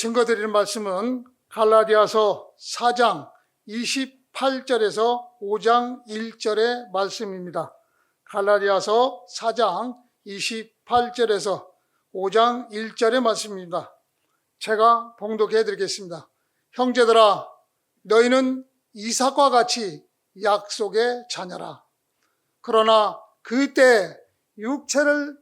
증거드리는 말씀은 갈라디아서 4장 28절에서 5장 1절의 말씀입니다. 갈라디아서 4장 28절에서 5장 1절의 말씀입니다. 제가 봉독해 드리겠습니다. 형제들아 너희는 이삭과 같이 약속의 자녀라. 그러나 그때 육체를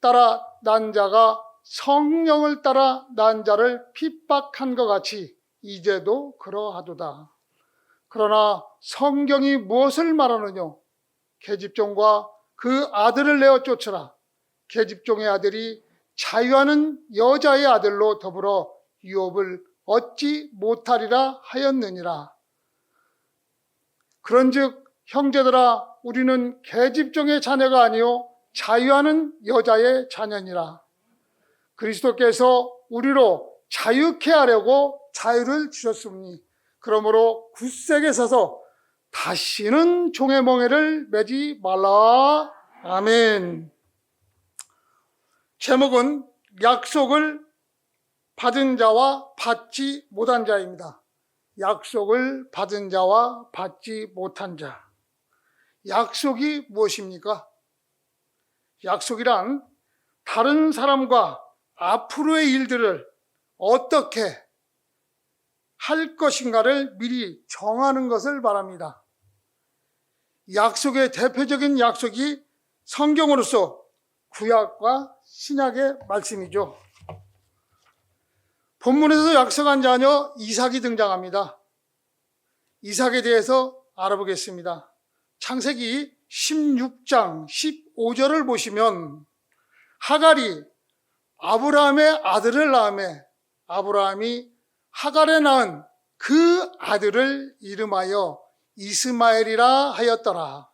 따라 난 자가 성령을 따라 난 자를 핍박한 것 같이 이제도 그러하도다. 그러나 성경이 무엇을 말하느냐? 계집종과 그 아들을 내어 쫓으라. 계집종의 아들이 자유하는 여자의 아들로 더불어 유업을 얻지 못하리라 하였느니라. 그런즉 형제들아 우리는 계집종의 자녀가 아니요 자유하는 여자의 자녀니라. 그리스도께서 우리로 자유케 하려고 자유를 주셨으니 그러므로 굳세게 서서 다시는 종의 멍에를 매지 말라. 아멘. 제목은 약속을 받은 자와 받지 못한 자입니다. 약속을 받은 자와 받지 못한 자. 약속이 무엇입니까? 약속이란 다른 사람과 앞으로의 일들을 어떻게 할 것인가를 미리 정하는 것을 말합니다. 약속의 대표적인 약속이 성경으로서 구약과 신약의 말씀이죠. 본문에서 약속한 자녀 이삭이 등장합니다. 이삭에 대해서 알아보겠습니다. 창세기 16장 15절을 보시면 하갈이 아브라함의 아들을 낳음에 아브라함이 하갈에 낳은 그 아들을 이름하여 이스마엘이라 하였더라.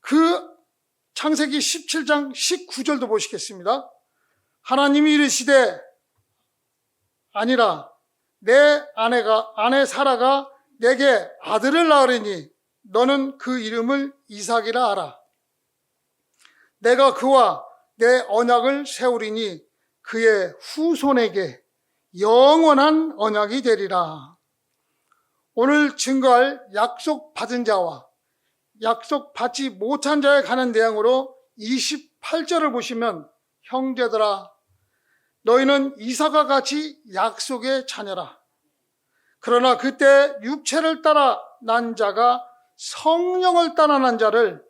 그 창세기 17장 19절도 보시겠습니다. 하나님이 이르시되 아니라 내 아내가 아내 사라가 내게 아들을 낳으리니 너는 그 이름을 이삭이라 하라. 내가 그와 내 언약을 세우리니 그의 후손에게 영원한 언약이 되리라. 오늘 증거할 약속 받은 자와 약속 받지 못한 자에 관한 내용으로 28절을 보시면 형제들아 너희는 이사가 같이 약속의 자녀라. 그러나 그때 육체를 따라 난 자가 성령을 따라 난 자를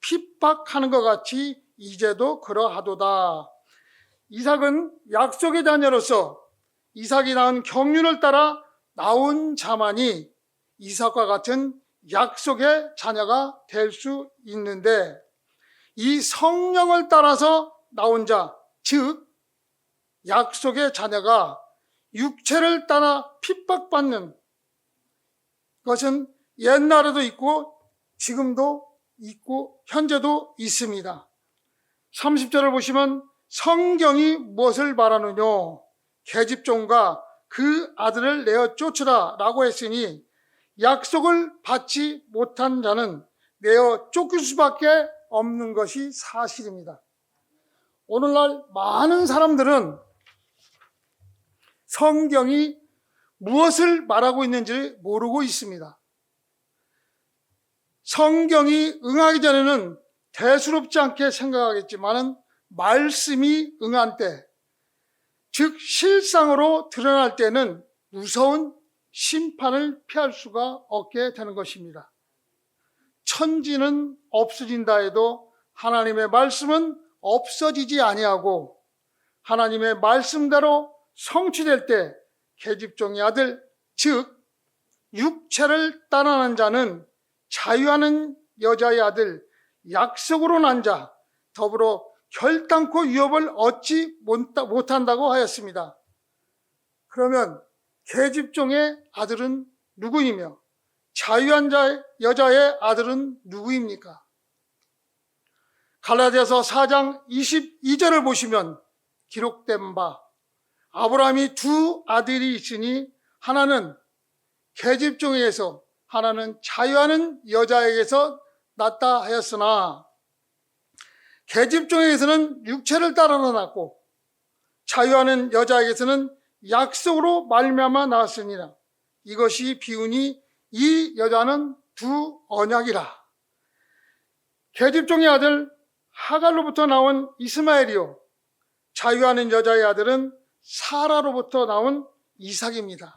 핍박하는 것 같이 이제도 그러하도다. 이삭은 약속의 자녀로서 이삭이 낳은 경륜을 따라 나온 자만이 이삭과 같은 약속의 자녀가 될 수 있는데 이 성령을 따라서 나온 자, 즉 약속의 자녀가 육체를 따라 핍박받는 것은 옛날에도 있고 지금도 있고 현재도 있습니다. 30절을 보시면 성경이 무엇을 말하느냐? 계집종과 그 아들을 내어 쫓으라 라고 했으니 약속을 받지 못한 자는 내어 쫓길 수밖에 없는 것이 사실입니다. 오늘날 많은 사람들은 성경이 무엇을 말하고 있는지 모르고 있습니다. 성경이 응하기 전에는 대수롭지 않게 생각하겠지만은 말씀이 응한 때, 즉 실상으로 드러날 때는 무서운 심판을 피할 수가 없게 되는 것입니다. 천지는 없어진다 해도 하나님의 말씀은 없어지지 아니하고 하나님의 말씀대로 성취될 때 계집종의 아들, 즉 육체를 따라는 자는 자유하는 여자의 아들, 약속으로 난 자, 더불어 결단코 위협을 얻지 못한다고 하였습니다. 그러면 계집종의 아들은 누구이며 자유한 자 여자의 아들은 누구입니까? 갈라디아서 4장 22절을 보시면 기록된 바 아브라함이 두 아들이 있으니 하나는 계집종에게서 하나는 자유하는 여자에게서 낳다 하였으나 계집종에게서는 육체를 따라 낳았고 자유하는 여자에게서는 약속으로 말미암아 나왔으니라. 이것이 비운이 이 여자는 두 언약이라. 계집종의 아들 하갈로부터 나온 이스마엘이요. 자유하는 여자의 아들은 사라로부터 나온 이삭입니다.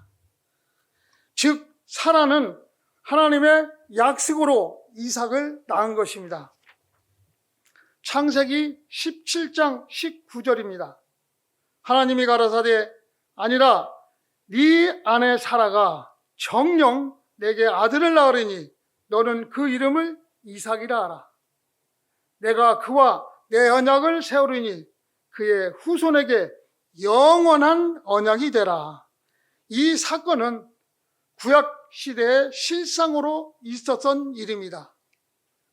즉 사라는 하나님의 약속으로 이삭을 낳은 것입니다. 창세기 17장 19절입니다. 하나님이 가라사대 아니라 네 아내 사라가 정령 내게 아들을 낳으리니 너는 그 이름을 이삭이라 하라. 내가 그와 내 언약을 세우리니 그의 후손에게 영원한 언약이 되라. 이 사건은 구약 시대의 실상으로 있었던 일입니다.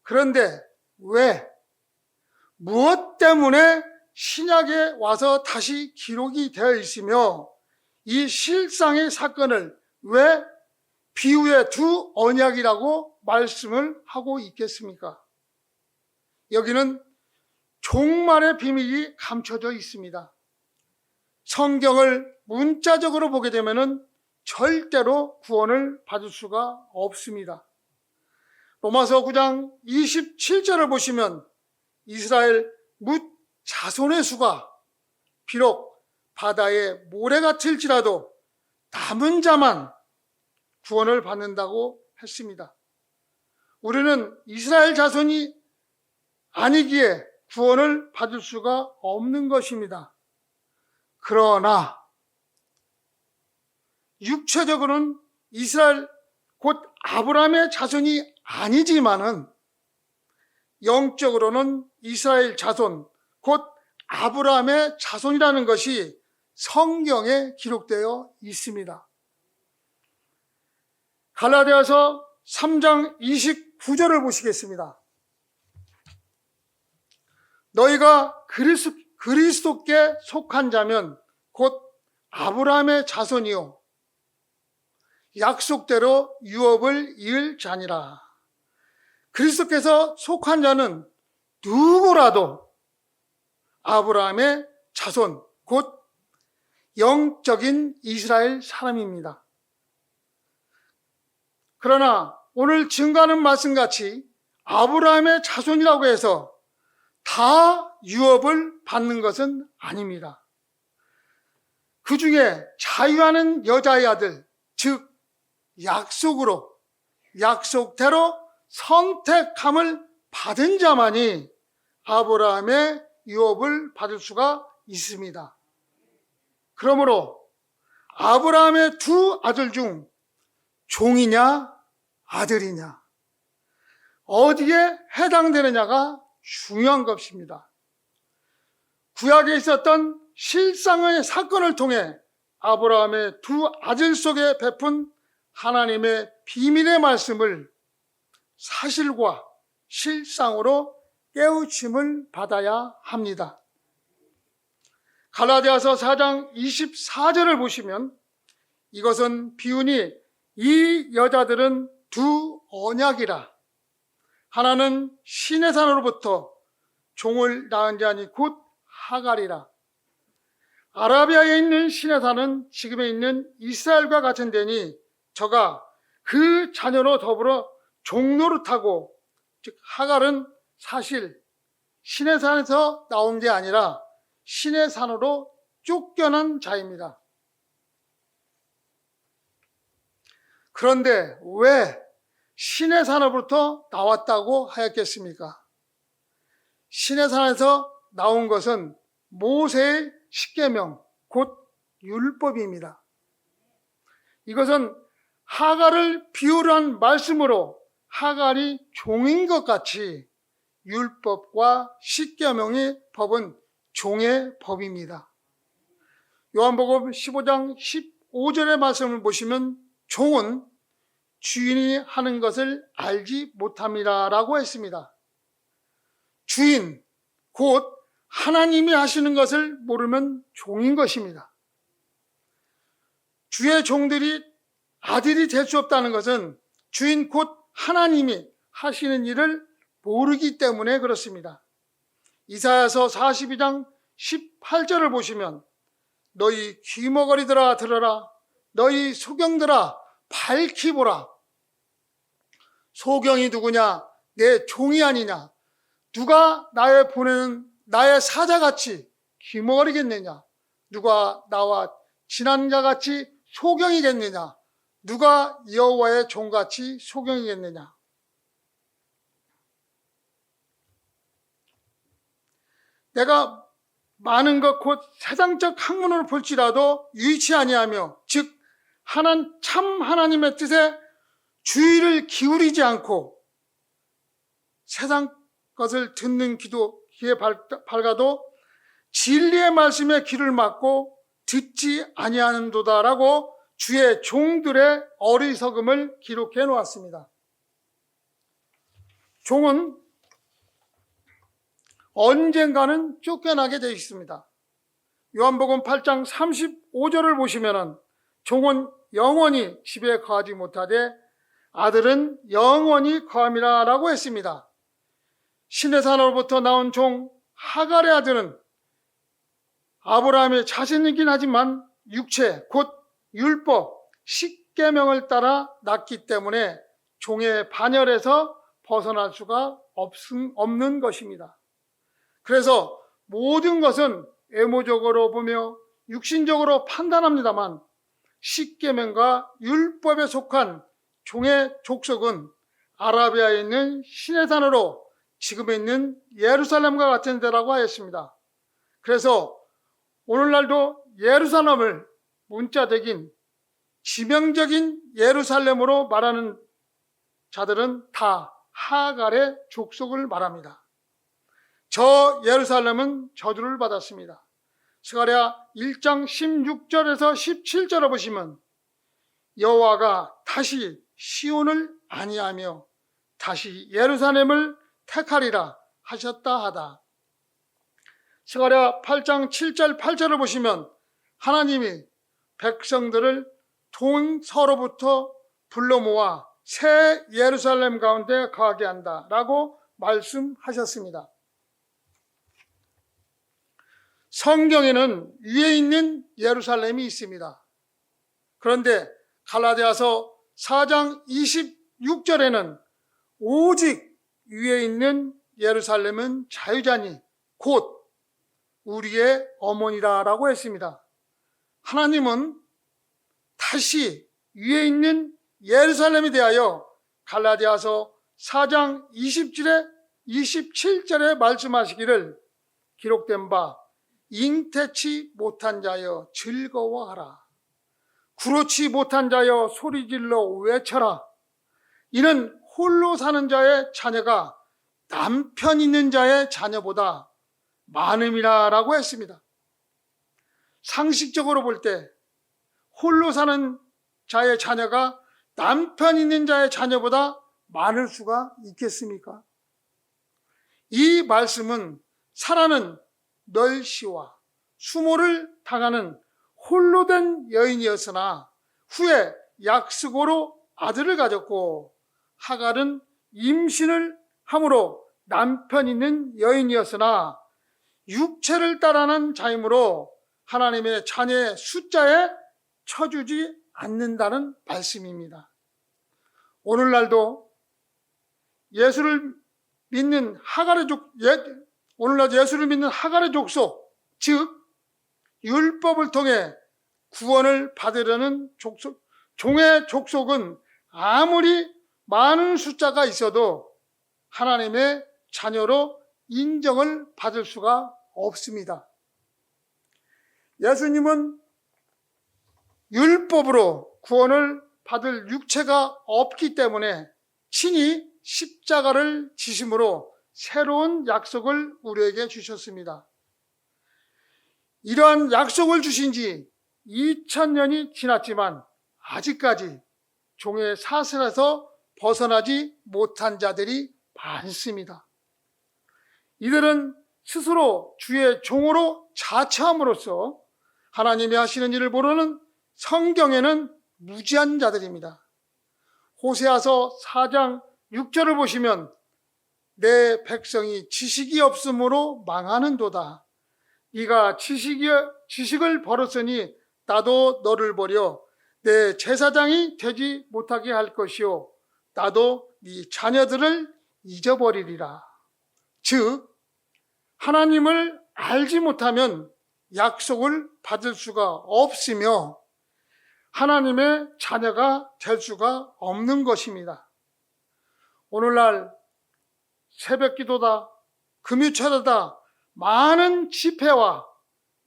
그런데 왜 무엇 때문에 신약에 와서 다시 기록이 되어 있으며 이 실상의 사건을 왜 비유의 두 언약이라고 말씀을 하고 있겠습니까? 여기는 종말의 비밀이 감춰져 있습니다. 성경을 문자적으로 보게 되면은 절대로 구원을 받을 수가 없습니다. 로마서 9장 27절을 보시면 이스라엘 묻 자손의 수가 비록 바다에 모래 같을지라도 남은 자만 구원을 받는다고 했습니다. 우리는 이스라엘 자손이 아니기에 구원을 받을 수가 없는 것입니다. 그러나 육체적으로는 이스라엘 곧 아브라함의 자손이 아니지만은 영적으로는 이스라엘 자손 곧 아브라함의 자손이라는 것이 성경에 기록되어 있습니다. 갈라디아서 3장 29절을 보시겠습니다. 너희가 그리스, 그리스도께 속한 자면 곧 아브라함의 자손이요 약속대로 유업을 이을 자니라. 그리스도께서 속한 자는 누구라도 아브라함의 자손, 곧 영적인 이스라엘 사람입니다. 그러나 오늘 증가하는 말씀같이 아브라함의 자손이라고 해서 다 유업을 받는 것은 아닙니다. 그 중에 자유하는 여자의 아들, 즉, 약속으로, 약속대로 선택함을 받은 자만이 아브라함의 유업을 받을 수가 있습니다. 그러므로 아브라함의 두 아들 중 종이냐 아들이냐 어디에 해당되느냐가 중요한 것입니다. 구약에 있었던 실상의 사건을 통해 아브라함의 두 아들 속에 베푼 하나님의 비밀의 말씀을 사실과 실상으로 깨우침을 받아야 합니다. 갈라디아서 4장 24절을 보시면 이것은 비운이 이 여자들은 두 언약이라 하나는 신의 산으로부터 종을 낳은 자니 곧 하갈이라 아라비아에 있는 신의 산은 지금에 있는 이스라엘과 같은 데니 저가 그 자녀로 더불어 종로를 타고 즉 하갈은 사실 신의 산에서 나온 게 아니라 신의 산으로 쫓겨난 자입니다. 그런데 왜 신의 산으로부터 나왔다고 하였겠습니까? 신의 산에서 나온 것은 모세의 십계명 곧 율법입니다. 이것은 하갈을 비유로 한 말씀으로 하갈이 종인 것 같이 율법과 십계명의 법은 종의 법입니다. 요한복음 15장 15절의 말씀을 보시면 종은 주인이 하는 것을 알지 못함이라라고 했습니다. 주인 곧 하나님이 하시는 것을 모르면 종인 것입니다. 주의 종들이 아들이 될 수 없다는 것은 주인 곧 하나님이 하시는 일을 모르기 때문에 그렇습니다. 이사야서 42장 18절을 보시면 너희 귀머거리들아 들어라 너희 소경들아 밝히 보라. 소경이 누구냐? 내 종이 아니냐? 누가 나의 보내는 나의 사자같이 귀머거리겠느냐? 누가 나와 지난 자같이 소경이겠느냐 누가 여호와의 종같이 소경이겠느냐? 내가 많은 것 곧 세상적 학문을 볼지라도 유의치 아니하며 즉 하나님 참 하나님의 뜻에 주의를 기울이지 않고 세상 것을 듣는 기도 귀에 밝- 밝아도 진리의 말씀에 귀를 막고 듣지 아니하는도다라고 주의 종들의 어리석음을 기록해 놓았습니다. 종은 언젠가는 쫓겨나게 되어 있습니다. 요한복음 8장 35절을 보시면은 종은 영원히 집에 거하지 못하되 아들은 영원히 거함이라라고 했습니다. 신의 산으로부터 나온 종 하갈의 아들은 아브라함의 자신이긴 하지만 육체 곧 율법 십계명을 따라 낳기 때문에 종의 반열에서 벗어날 수가 없는 것입니다. 그래서 모든 것은 애모적으로 보며 육신적으로 판단합니다만 십계명과 율법에 속한 종의 족속은 아라비아에 있는 시내산으로 지금 있는 예루살렘과 같은 데라고 하였습니다. 그래서 오늘날도 예루살렘을 문자적인 지명적인 예루살렘으로 말하는 자들은 다 하갈의 족속을 말합니다. 저 예루살렘은 저주를 받았습니다. 스가랴 1장 16절에서 17절을 보시면 여호와가 다시 시온을 아니하며 다시 예루살렘을 택하리라 하셨다 하다. 스가랴 8장 7절 8절을 보시면 하나님이 백성들을 동서로부터 불러 모아 새 예루살렘 가운데 거하게 한다라고 말씀하셨습니다. 성경에는 위에 있는 예루살렘이 있습니다. 그런데 갈라디아서 4장 26절에는 오직 위에 있는 예루살렘은 자유자니 곧 우리의 어머니라라고 했습니다. 하나님은 다시 위에 있는 예루살렘에 대하여 갈라디아서 4장 20절에 27절에 말씀하시기를 기록된 바 잉태치 못한 자여 즐거워하라. 구로치 못한 자여 소리질러 외쳐라. 이는 홀로 사는 자의 자녀가 남편 있는 자의 자녀보다 많음이라라고 했습니다. 상식적으로 볼 때 홀로 사는 자의 자녀가 남편 있는 자의 자녀보다 많을 수가 있겠습니까? 이 말씀은 사라는 널시와 수모를 당하는 홀로 된 여인이었으나 후에 약속으로 아들을 가졌고 하갈은 임신을 함으로 남편 있는 여인이었으나 육체를 따라는 자이므로 하나님의 자녀의 숫자에 쳐주지 않는다는 말씀입니다. 오늘날도 예수를 믿는 하갈의 족, 예, 오늘날 예수를 믿는 하갈의 족속, 즉, 율법을 통해 구원을 받으려는 족속, 종의 족속은 아무리 많은 숫자가 있어도 하나님의 자녀로 인정을 받을 수가 없습니다. 예수님은 율법으로 구원을 받을 육체가 없기 때문에 친히 십자가를 지심으로 새로운 약속을 우리에게 주셨습니다. 이러한 약속을 주신 지 2000년이 지났지만 아직까지 종의 사슬에서 벗어나지 못한 자들이 많습니다. 이들은 스스로 주의 종으로 자처함으로써 하나님이 하시는 일을 모르는 성경에는 무지한 자들입니다. 호세아서 4장 6절을 보시면 내 백성이 지식이 없으므로 망하는도다. 네가 지식이, 지식을 벌었으니 나도 너를 버려 내 제사장이 되지 못하게 할 것이요 나도 네 자녀들을 잊어버리리라. 즉 하나님을 알지 못하면 약속을 받을 수가 없으며 하나님의 자녀가 될 수가 없는 것입니다. 오늘날 새벽 기도다, 금유철이다, 많은 집회와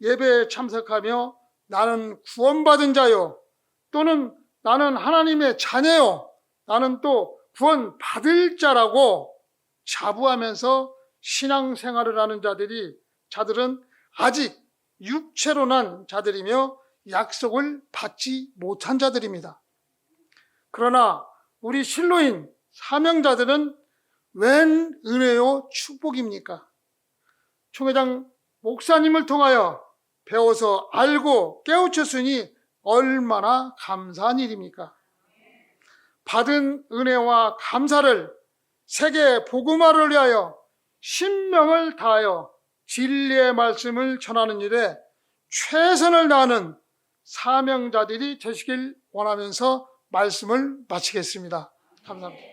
예배에 참석하며 나는 구원받은 자요, 또는 나는 하나님의 자녀요, 나는 또 구원받을 자라고 자부하면서 신앙생활을 하는 자들이, 자들은 아직 육체로 난 자들이며 약속을 받지 못한 자들입니다. 그러나 우리 실로인 사명자들은 웬 은혜요 축복입니까? 총회장 목사님을 통하여 배워서 알고 깨우쳤으니 얼마나 감사한 일입니까? 받은 은혜와 감사를 세계 복음화를 위하여 신명을 다하여 진리의 말씀을 전하는 일에 최선을 다하는 사명자들이 되시길 원하면서 말씀을 마치겠습니다. 감사합니다.